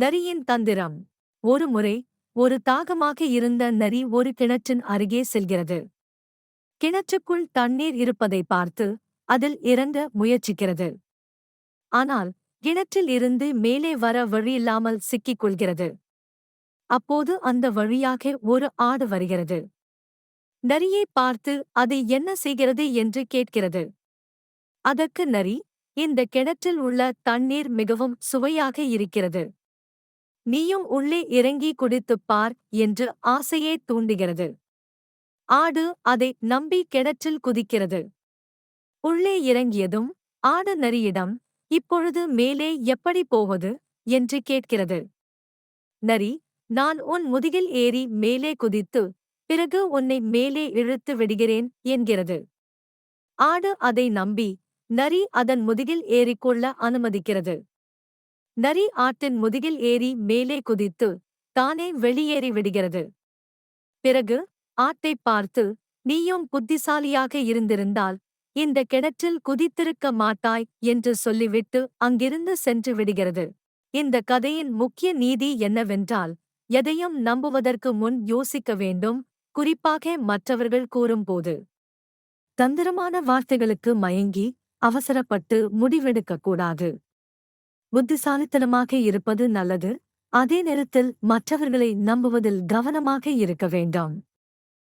நரியின் தந்திரம். ஒரு முறை ஒரு தாகமாக இருந்த நரி ஒரு கிணற்றின் அருகே செல்கிறது. கிணற்றுக்குள் தண்ணீர் இருப்பதை பார்த்து அதில் இறங்க முயற்சிக்கிறது. ஆனால் கிணற்றில் இருந்து மேலே வர வழியில்லாமல் சிக்கிக் கொள்கிறது அப்போது அந்த வழியாக ஒரு ஆடு வருகிறது. நரியை பார்த்து அது என்ன செய்கிறது? என்று கேட்கிறது. அதற்கு நரி இந்த கிணற்றில் உள்ள தண்ணீர் மிகவும் சுவையாக இருக்கிறது. நீயும் உள்ளே இறங்கி குடித்துப் பார் என்று ஆசையே தூண்டுகிறது. ஆடு அதை நம்பி கிணற்றில் குதிக்கிறது. உள்ளே இறங்கியதும் ஆடு நரியிடம் இப்பொழுது மேலே எப்படி போவது? என்று கேட்கிறது. நரி நான் உன் முதுகில் ஏறி மேலே குதித்து பிறகு உன்னை மேலே இழுத்து விடுகிறேன் என்கிறது. ஆடு அதை நம்பி நரி அதன் முதுகில் ஏறிக்கொள்ள அனுமதிக்கிறது. நரி ஆட்டின் முதுகில் ஏறி மேலே குதித்து தானே வெளியேறி விடுகிறது. பிறகு ஆட்டை பார்த்து நீயும் புத்திசாலியாக இருந்திருந்தால் இந்த கிணற்றில் குதித்திருக்க மாட்டாய் என்று சொல்லிவிட்டு அங்கிருந்து சென்று விடுகிறது. இந்த கதையின் முக்கிய நீதி என்னவென்றால் எதையும் நம்புவதற்கு முன் யோசிக்க வேண்டும் குறிப்பாக மற்றவர்கள் கூறும்போது. தந்திரமான வார்த்தைகளுக்கு மயங்கி அவசரப்பட்டு முடிவெடுக்கக்கூடாது புத்திசாலித்தனமாக இருப்பது நல்லது. அதே நேரத்தில் மற்றவர்களை நம்புவதில் கவனமாக இருக்க வேண்டாம்.